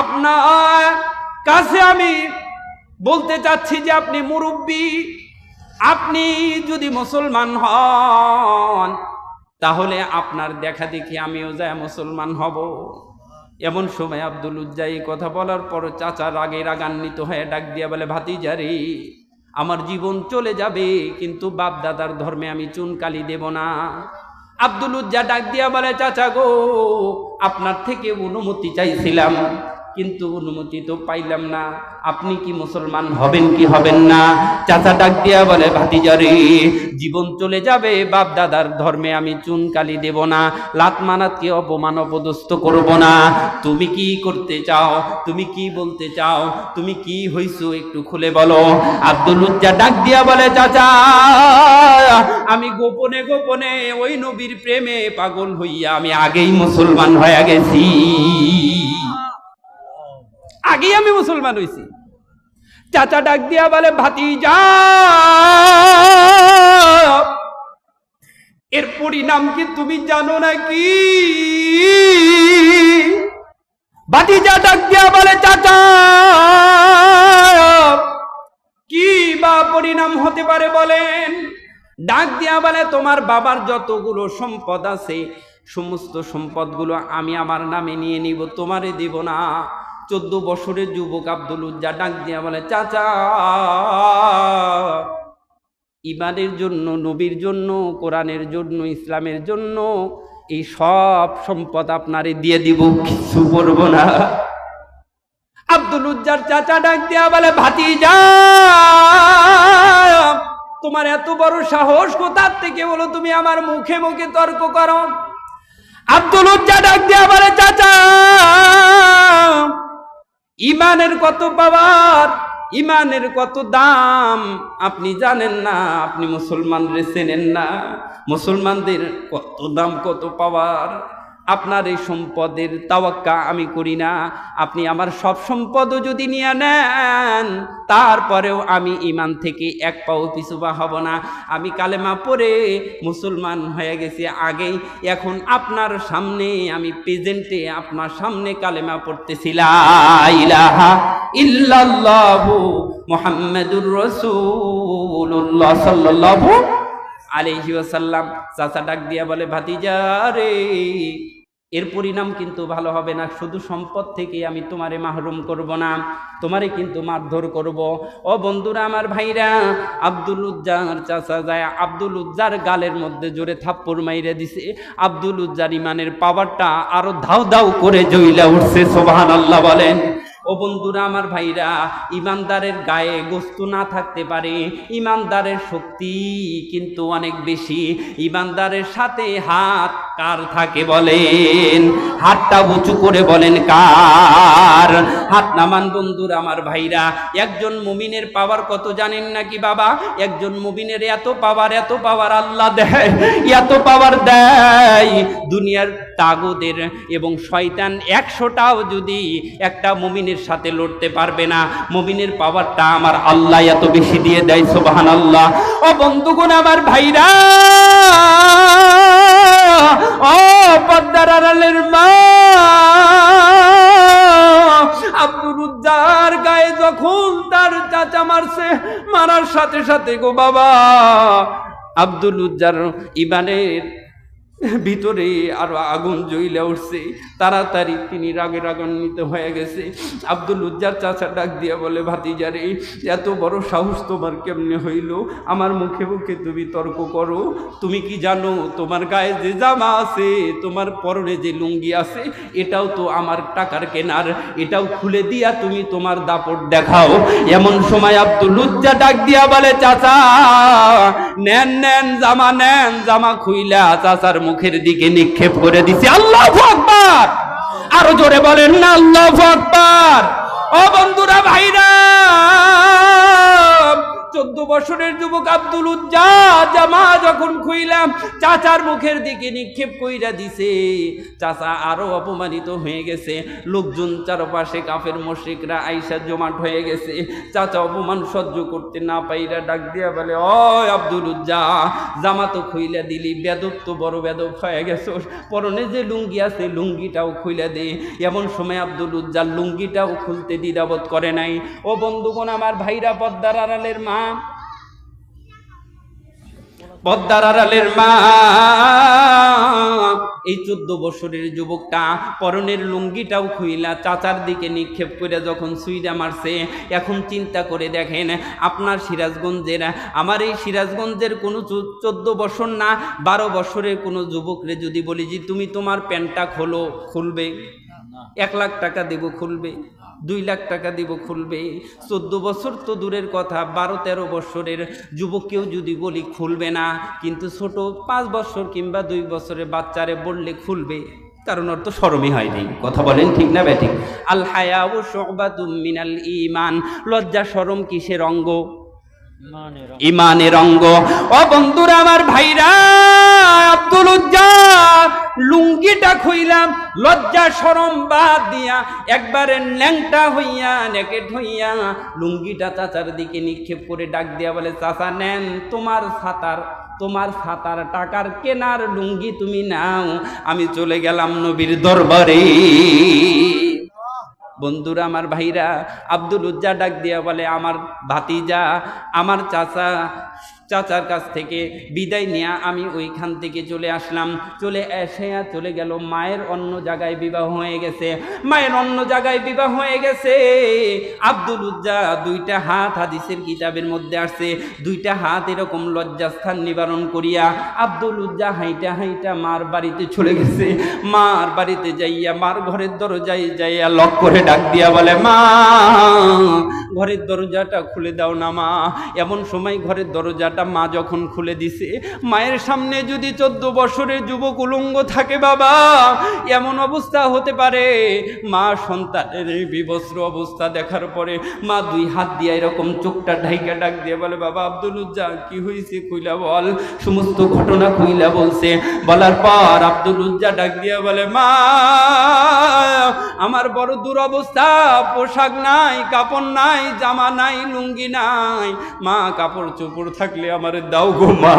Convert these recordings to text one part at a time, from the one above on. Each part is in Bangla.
আপনার কাছে আমি বলতে চাচ্ছি যে আপনি মুরব্বী। আপনি যদি মুসলমান হন, তাহলে আপনার দেখা দেখি আমিও যায় মুসলমান হব। এমন সময় আব্দুল উজ্জা এই কথা বলার পর চাচা রাগে রাগান্বিত হয়ে ডাক দিয়া বলে, ভাতিজারি, আমার জীবন চলে যাবে, কিন্তু বাপ দাদার ধর্মে আমি চুনকালি দেব না। আব্দুল উজ্জা ডাক দিয়া বলে, চাচা গো, আপনার থেকে অনুমতি চাইছিলাম। কিন্তু অনুমতি তো পাইলাম না। আপনি কি মুসলমান হবেন কি হবেন না? চাচা ডাক দিয়া বলে, ভাতিজারে, জীবন চলে যাবে বাপ দাদার ধর্মে আমি চুনকালি দেব না। লাত মানাতকে অপমান অপদস্থ করব না। তুমি কি করতে চাও? তুমি কি বলতে চাও? তুমি কি হইছো একটু খুলে বলো। আব্দুল উজ্জা ডাক দিয়া বলে, চাচা, আমি গোপনে গোপনে ওই নবীর প্রেমে পাগল হইয়া আমি আগেই মুসলমান হয়ে গেছি। আগেই আমি মুসলমান হয়েছি চাচা ডাক দিয়া বলে ভাতি যা এর পরিণাম কি তুমি জানো নাকি? ভাতিজা ডাক দিয়া বলে, চাচা! কি বা পরিণাম হতে পারে বলেন? ডাক দিয়া বলে, তোমার বাবার যতগুলো সম্পদ আছে, সমস্ত সম্পদগুলো আমি আমার নামে নিয়ে নিব, তোমারে দিব না। চোদ্দ বছরের যুবক আব্দুল উজ্জা ডাক দিয়া বলে, চাচা, ইমানের জন্য, নবীর জন্য, কোরআনের জন্য, ইসলামের জন্য এই সব সম্পদ আপনারে দিয়ে দিব, কিছু করব না। আব্দুল উজ্জার চাচা ডাক দিয়া বলে ভাতি যা তোমার এত বড় সাহস কোথার থেকে বলো তুমি আমার মুখে মুখে তর্ক করো? আব্দুল উজ্জা ডাক দিয়া বলে, চাচা ইমানের কত পাওয়ার, ইমানের কত দাম, আপনি জানেন না, আপনি মুসলমানরে চেনেন না, মুসলমানদের কত দাম, কত পাওয়ার। আপনার এই সম্পদের তাওয়াক্কা আমি করি না। আপনি আমার সব সম্পদও যদি নিয়ে নেন, তারপরেও আমি ইমান থেকে এক পাও পিছুবা হব না। আমি কালেমা পড়ে মুসলমান হয়ে গেছি আগেই। এখন আপনার সামনে, আমি প্রেজেন্টে আপনার সামনে কালেমা পড়তেছিলাম ইলাহা ওয়াসাল্লাম। চাচা ডাক দিয়া বলে, ভাতিজা রে এর পরিণাম কিন্তু ভালো হবে না। শুধু সম্পদ থেকে আমি তোমারে মাহরুম করব না, তোমারে কিন্তু মারধর করব। ও বন্ধুরা, আমার ভাইরা, আব্দুল উজ্জার চাচা যায়, আব্দুল উজ্জার গালের মধ্যে জোরে থাপ্পড় মাইরে দিছে। আব্দুল উজ্জার ইমানের পাওয়ারটা আরও ধাউ ধাউ করে জইলা উঠছে সোবাহান আল্লাহ বলেন। ও বন্ধুরা, আমার ভাইরা, ইমানদারের গায়ে গোস্ত না থাকতে পারে। ইমানদারের শক্তি কিন্তু অনেক বেশি। ইমানদারের সাথে হাত কার থাকে বলেন? হাতটা উঁচু করে বলেন কার? হাত নামান বন্ধুর আমার ভাইরা, একজন মুমিনের পাওয়ার কত জানেন নাকি বাবা? একজন মুমিনের এত পাওয়ার এত পাওয়ার আল্লাহ দেয়, এত পাওয়ার দেয়। দুনিয়ার তাগদের এবং শয়তান একশোটাও যদি একটা মুমিনের সাথে লড়তে পারবে না, মুমিনের পাওয়ারটা আমার আল্লাহ এত বেশি দিয়ে দেয় সোবাহান আল্লাহ ও বন্ধুগণ, আমার ভাইরা! ও পদ্মার আড়ালের মা আব্দুল উদ্দার গায়ে যখন তার চাচা মারছে, মারার সাথে সাথে গো বাবা আব্দুল উজ্জার ইবানের ভিতরে আরও আগুন জ্বলে উঠছে। তাড়াতাড়ি তিনি রাগে রাগান্বিত হয়ে গেছে। আব্দুল উজ্জার চাচা ডাক দিয়া বলে ভাতিজারে এত বড় সাহস তোমার কেমনে হইল? আমার মুখে মুখে তুমি তর্ক করো। তুমি কি জানো, তোমার গায়ে যে জামা আছে, তোমার পরনে যে লুঙ্গি আছে, এটাও তো আমার টাকার কেনার। এটাও খুলে দিয়া তুমি তোমার দাপট দেখাও। এমন সময় আব্দুল উজ্জা ডাক দিয়া বলে, চাচা, নেন নেন, জামা নেন, জামা খুইলা চাচার মুখের দিকে নিক্ষেপ করে দিছি। আল্লাহ আকবার! আরও জোরে বলেন না, আল্লাহ আকবার! ও বন্ধুরা, ভাইরা! চোদ্দ বছরের যুবক আব্দুল উজ্জা জামা যখন খুইলাম, চাচার মুখের দিকে নিক্ষেপ কইরা দিছে। চাচা আরও অপমানিত হয়ে গেছে। লোকজন চারপাশে কাফের মশিকরা আইসা জমাট হয়ে গেছে। চাচা অপমান সহ্য করতে না পাইরা ডাক দিয়া বলে ও আব্দুল উজ্জা জামা তো খুইলা দিলি, বেদব তো বড় বেদব হয়ে গেছ। পরনে যে লুঙ্গি আছে, লুঙ্গিটাও খুইলা দে। এমন সময় আব্দুল উজ্জার লুঙ্গিটাও খুলতে দ্বিধাবোধ করে নাই। ও বন্ধুগণ, আমার ভাইরা পদ্মার আড়ালের মা পদ্মার আড়ালের মা এই চোদ্দ বছরের যুবকটা পরনের লুঙ্গিটাও খুইলা চাচার দিকে নিক্ষেপ করে যখন সুইরা মারছে এখন চিন্তা করে দেখেন আপনার সিরাজগঞ্জের আমার এই সিরাজগঞ্জের কোনো চোদ্দ বছর না বারো বছরের কোনো যুবকরে যদি বলি যে তুমি তোমার প্যান্টটা খোলো খুলবে এক লাখ টাকা দেব খুলবে। দুই লাখ টাকা দিব খুলবে। চোদ্দ বছর তো দূরের কথা বারো তেরো বছরের যুবককেও যদি বলি খুলবে না কিন্তু ছোট পাঁচ বছর কিংবা দুই বছরের বাচ্চারে বললে খুলবে কারণ ওর তো সরমই হয়নি। কথা বলেন ঠিক না ব্যাঠিক আল হায়া ও মিনাল ইমান লজ্জা সরম কিসের অঙ্গ। ইমানের অঙ্গ। ও বন্ধুরা আমার ভাইরা আব্দুল উজ্জা লুঙ্গিটা খুইলাম, লজ্জা সরম বাদ দিয়া একবারে ন্যাংটা হইয়া নেকেট হইয়া লুঙ্গিটা চাচার দিকে নিক্ষেপ করে ডাক দিয়া বলে, চাচা, নেন, তোমার ছাতার তোমার ছাতার টাকার কেনার লুঙ্গি তুমি নাও, আমি চলে গেলাম নবীর দরবারে। বন্ধুরা, আমার ভাইরা, আব্দুল উজ্জা ডাক দিয়া বলে, আমার ভাতিজা, আমার চাচা চাচার কাছ থেকে বিদায় নেয়া আমি ওইখান থেকে চলে আসলাম। চলে এসে চলে গেল। মায়ের অন্য জায়গায় বিবাহ হয়ে গেছে। মায়ের অন্য জায়গায় বিবাহ হয়ে গেছে। আব্দুল উজ্জা দুইটা হাত হাদিসের কিতাবের মধ্যে আসছে। দুইটা হাত এরকম লজ্জাস্থান নিবারণ করিয়া আব্দুল উজ্জা হাইটা হাইটা মার বাড়িতে চলে গেছে। মার বাড়িতে যাইয়া মার ঘরের দরজায় যাইয়া লক করে ডাক দিয়া বলে, মা, ঘরের দরজাটা খুলে দাও না মা। এমন সময় ঘরের দরজাটা মা যখন খুলে দিছে, মায়ের সামনে যদি চোদ্দ বছরের যুবক উলঙ্গ থাকে বাবা, এমন অবস্থা হতে পারে। মা সন্তানের এই বিবস্ত্র অবস্থা দেখার পরে মা দুই হাত দিয়ে এরকম চোখটা ঢাইকা ডাক দিয়ে বলে, বাবা আব্দুল উজ্জা কি হয়েছে কইলা বল? সমস্ত ঘটনা কইলা বলছে। বলার পর আব্দুল উজ্জা ডাক দিয়ে বলে, মা, আমার বড় দুরবস্থা, পোশাক নাই, কাপড় নাই, জামা নাই, লুঙ্গি নাই। মা কাপড় চোপড় থাকলে আমার দাও গো মা।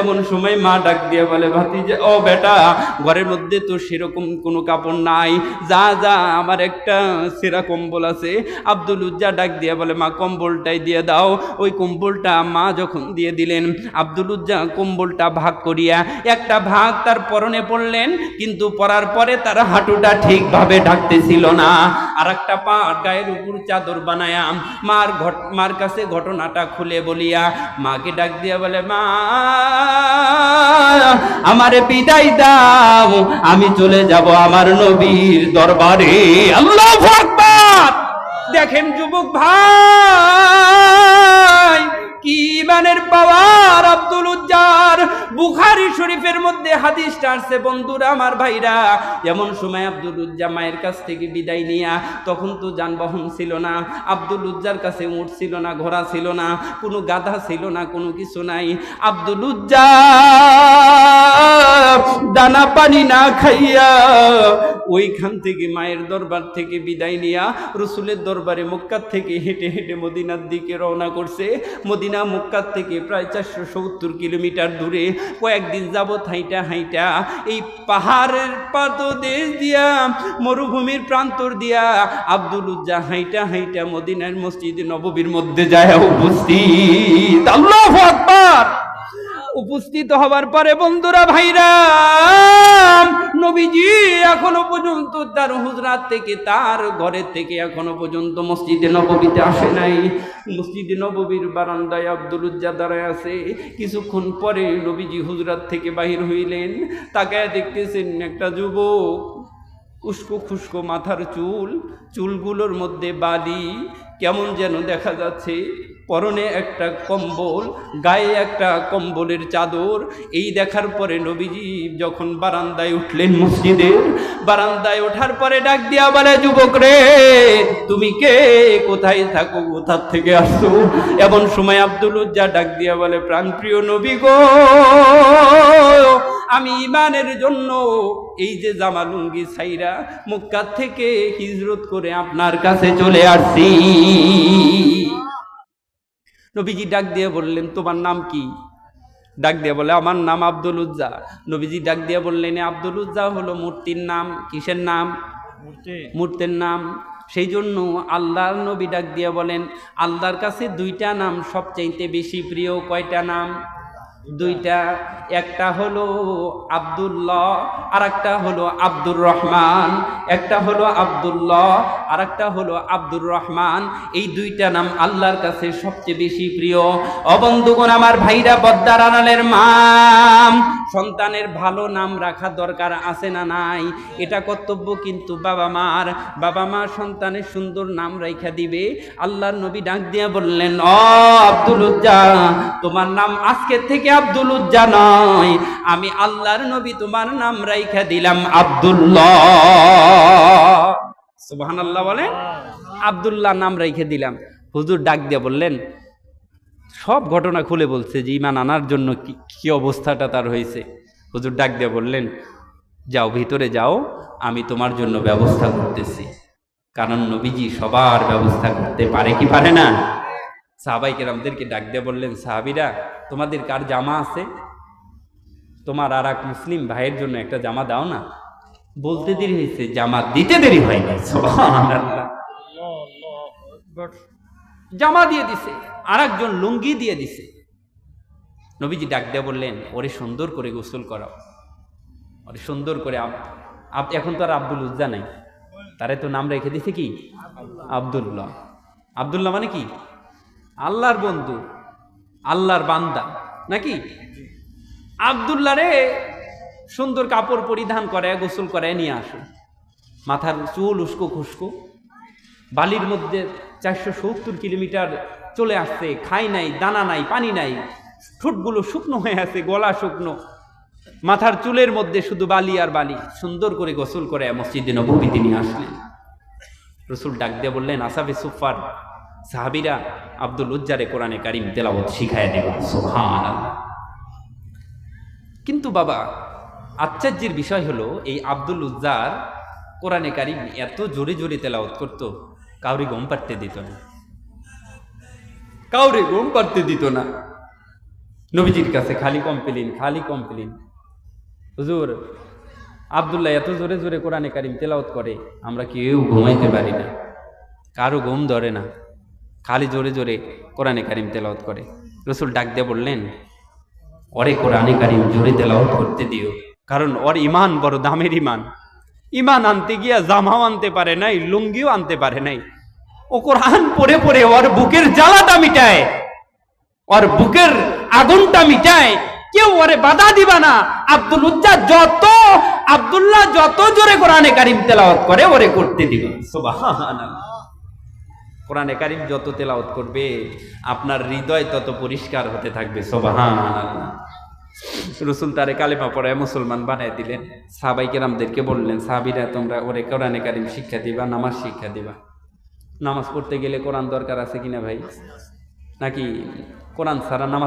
এমন সময় মা ডাক দিয়ে বলে ভাতি যে ও বেটা, ঘরের মধ্যে তো সেরকম কোনো কাপড় নাই। যা যা, আমার একটা সেরা কম্বল আছে। আব্দুল উজ্জা ডাক দিয়ে বলে, মা, কম্বলটাই দিয়ে দাও। ওই কম্বলটা মা যখন দিয়ে দিলেন, আব্দুল উজ্জা কম্বলটা ভাগ করিয়া একটা ভাগ তার পরনে পড়লেন কিন্তু পরার পরে তার হাঁটুটা ঠিকভাবে ঢাকতেছিল না। আর একটা পা গায়ের উপর চাদর বানায়া মার ঘট, মার কাছে ঘটনাটা খুলে বলিয়া, মাকে ডাক দিয়া বলে, মা, আমার বিদায় দাও, আমি চলে যাব আমার নবীর দরবারে। আল্লাহ আকবার! দেখেন যুবক ভাই, কি মানের পাওয়ার আব্দুল উজ্জার। বুখারি শরীফের মধ্যে হাদিসটা আসছে, বন্ধুরা আমার ভাইরা, এমন সময় আব্দুল মায়ের কাছ থেকে বিদায় নিয়া তখন তো যানবাহন ছিল না, আব্দুল উজ্জার কাছে উঠ ছিল না, ঘোড়া ছিল না, কোনো গাধা ছিল না, কোনো কিছু নাই। আব্দুল উজ্জা দানা পানি না খাইয়া ওইখান থেকে মায়ের দরবার থেকে বিদায় নিয়া রসুলের দরবারে মক্কার থেকে হেঁটে হেঁটে মদিনার দিকে রওনা করছে। মদিনা মক্কার থেকে প্রায় চারশো সত্তর কিলোমিটার দূরে কয়েকদিন যাবৎ হাইটা হাইটা, এই পাহাড়ের পাদদেশ দিয়া, মরুভূমির প্রান্তর দিয়া আব্দুল উজ্জা হাইটা হাইটা মদিনার মসজিদ নববীর মধ্যে যায় উপস্থিত। আল্লাহ আকবার! উপস্থিত হবার পরে, বন্ধুরা ভাইরা, নবীজি এখনও পর্যন্ত তার হুজরাত থেকে, তার ঘরের থেকে এখনও পর্যন্ত মসজিদে নববীতে আসে নাই। মসজিদে নববীর বারান্দায় আব্দুল উজ্জা দাঁড়ায় আছে। কিছুক্ষণ পরে নবীজি হুজরাত থেকে বাহির হইলেন। তাকে দেখতেছেন একটা যুবক উস্কো খুস্কো মাথার চুল, চুলগুলোর মধ্যে বালি, কেমন যেন দেখা যাচ্ছে। পরনে একটা কম্বল, গায়ে একটা কম্বলের চাদর। এই দেখার পরে নবীজি যখন বারান্দায় উঠলেন মসজিদের, বারান্দায় ওঠার পরে ডাক দিয়া বলে, যুবক রে, তুমি কে? কোথায় থাকো? কোথার থেকে আসো এমন সময় আব্দুল উজ্জা ডাক দিয়া বলে, প্রাণপ্রিয় নবী গো, আমি ইমানের জন্য এই যে জামা লুঙ্গি সাইরা মক্কা থেকে হিজরত করে আপনার কাছে চলে আসছি। নবীজি ডাক দিয়ে বললেন তোমার নাম কি? ডাক দিয়ে বলে আমার নাম আব্দুল উজ্জা। নবীজি ডাক দিয়ে বললেন "এ আব্দুল উজ্জা হলো মূর্তির নাম। কিসের নাম? মূর্তির নাম। সেই জন্য আল্লাহর নবী ডাক দিয়ে বলেন আল্লাহর কাছে দুইটা নাম সবচাইতে বেশি প্রিয় কয়টা নাম? দুইটা, একটা হলো আব্দুল্লাহ আর একটা হলো আব্দুর রহমান। একটা হলো আব্দুল্লাহ আর একটা হলো আব্দুর রহমান। এই দুইটা নাম আল্লাহর কাছে সবচেয়ে বেশি প্রিয়। অবন্ধুগণ আমার ভাইরা বদ্দার আনালের মাম, সন্তানের ভালো নাম রাখা দরকার আছে না নাই? এটা কর্তব্য কিন্তু বাবা মার। বাবা মা সন্তানের সুন্দর নাম রাইখা দিবে। আল্লাহর নবী ডাক দিয়া বললেন অ আব্দুল তোমার নাম আজকে থেকে আব্দুল উজ্জা নয় আমি আল্লাহর নবী তোমার নাম রাইখা দিলাম আব্দুল্লাহ। সুবহানাল্লাহ বলে আব্দুল্লাহ নাম রেখে দিলাম। হুজুর ডাক দিয়া বললেন, সব ঘটনা খুলে বলছে যে ইমান আনার জন্য কি অবস্থাটা তার হয়েছে। হুজুর ডাক দিয়ে বললেন, যাও ভিতরে যাও, আমি তোমার জন্য ব্যবস্থা করতেছি। কারণ নবীজি সবার ব্যবস্থা করতে পারে কি পারে না? সাহাবাই কেরামদেরকে ডাক দিয়ে বললেন, সাহাবিরা তোমাদের কার জামা আছে? তোমার আর এক মুসলিম ভাইয়ের জন্য একটা জামা দাও না। বলতে দেরি হয়েছে, জামা দিতে দেরি হয়নি। জামা দিয়ে দিছে আর একজন লুঙ্গি দিয়ে দিছে। নবীজি ডাক দিয়ে বললেন, ওরে সুন্দর করে গোসল করাও। ওরে সুন্দর করে এখন তো আর আব্দুল উজ্জা নাই। তারে তো নাম রেখে দিছে কি? আব্দুল্লাহ। আব্দুল্লাহ মানে কি? আল্লাহর বন্ধু। আল্লাহর বান্দা। নাকি? আব্দুল্লাহ রে সুন্দর কাপড় পরিধান করে, গোসল করে, নিয়ে আসো। মাথার চুল উস্কো খুস্কো। বালির মধ্যে চারশো সত্তর কিলোমিটার চলে আসছে, খাই নাই, দানা নাই, পানি নাই। ঠোঁটগুলো শুকনো হয়ে আছে, গলা শুকনো। মাথার চুলের মধ্যে শুধু বালি আর বালি। সুন্দর করে গোসল করে মসজিদে নবী তিনি আসলেন। রসুল ডাক দিয়ে বললেন আসাফি সুফার সাহাবিরা আব্দুল উজ্জারে কোরআনে কারিম তেলাবত শিখায় দেব সুবহানাল্লাহ। কিন্তু বাবা, আশ্চর্যের বিষয় হলো, এই আব্দুল উজ্জার কোরআনে কারিম এত জোরে জোরে তেলাওয়াত করতো, কাউরি গম পাড়তে দিত না। কাউরে গম পাড়তে দিত না। নবীজির কাছে খালি কমপ্লেন খালি কমপ্লেন হুজুর, আবদুল্লাহ এত জোরে জোরে কোরআনে কারিম তেলাওয়াত করে, আমরা কেউ ঘুমাইতে পারি না। কারও ঘুম ধরে না। খালি জোরে জোরে কোরআনে কারিম তেলাওয়াত করে। রসুল ডাক দিয়ে বললেন, ওরে কোরআনে কারিম জোরে তেলাওয়াত করতে দিও। কারণ ওর ইমান বড় দামের ইমান ইমান আনতে গিয়া জামাও আনতে পারে নাই, লুঙ্গিও আনতে পারে নাই। ও কোরআন পড়ে পড়ে ওর বুকের জ্বালাটা মিটায়। ওর বুকের আগুনটা মিটায়। কেউ ওরে বাধা দিবা না। আব্দুল উজ্জা যত, আব্দুল্লাহ যত জোরে কোরআনে কারিম তেলাওয়াত করে, ওরে করতে দিবা। সুবহানাল্লাহ। কোরআনে কারিম যত তেলাওত করবে, আপনার হৃদয় তত পরিষ্কার হতে থাকবে রসুল তারে কালেমা পড়ায় মুসলমান বানায় দিলেন। সাহাবাই কেরামদেরকে বললেন, সাহাবিরা, তোমরা ওরে কোরআনে কারিম শিক্ষা দিবা, নামাজ শিক্ষা দিবা। নামাজ পড়তে গেলে কোরআন দরকার আছে কিনা ভাই? নাকি কোরআন ছাড়া নামাজ